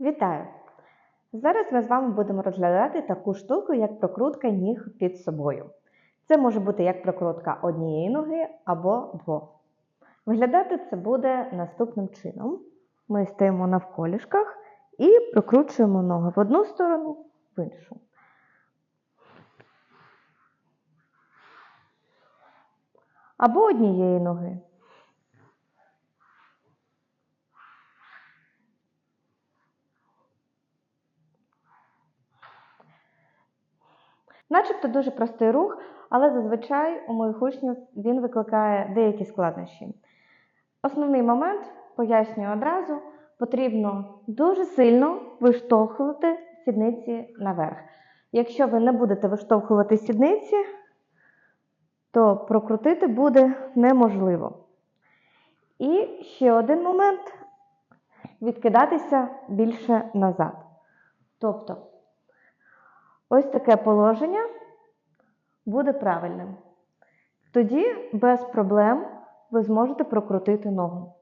Вітаю! Зараз ми з вами будемо розглядати таку штуку, як прокрутка ніг під собою. Це може бути як прокрутка однієї ноги або двох. Виглядати це буде наступним чином. Ми стоїмо навколішках і прокручуємо ноги в одну сторону, в іншу. Або однієї ноги. Начебто дуже простий рух, але зазвичай у моїх учнів він викликає деякі складнощі. Основний момент, пояснюю одразу, потрібно дуже сильно виштовхувати сідниці наверх. Якщо ви не будете виштовхувати сідниці, то прокрутити буде неможливо. І ще один момент відкидатися більше назад. Тобто, ось таке положення буде правильним. Тоді без проблем ви зможете прокрутити ногу.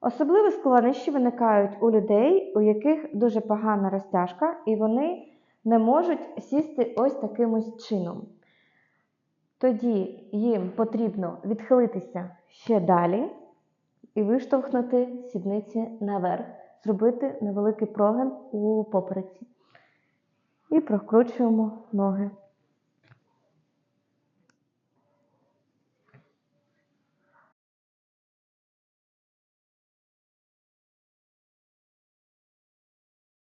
Особливі складнощі виникають у людей, у яких дуже погана розтяжка, і вони не можуть сісти ось таким ось чином. Тоді їм потрібно відхилитися ще далі і виштовхнути сідниці наверх, зробити невеликий прогин у попереці. І прокручуємо ноги.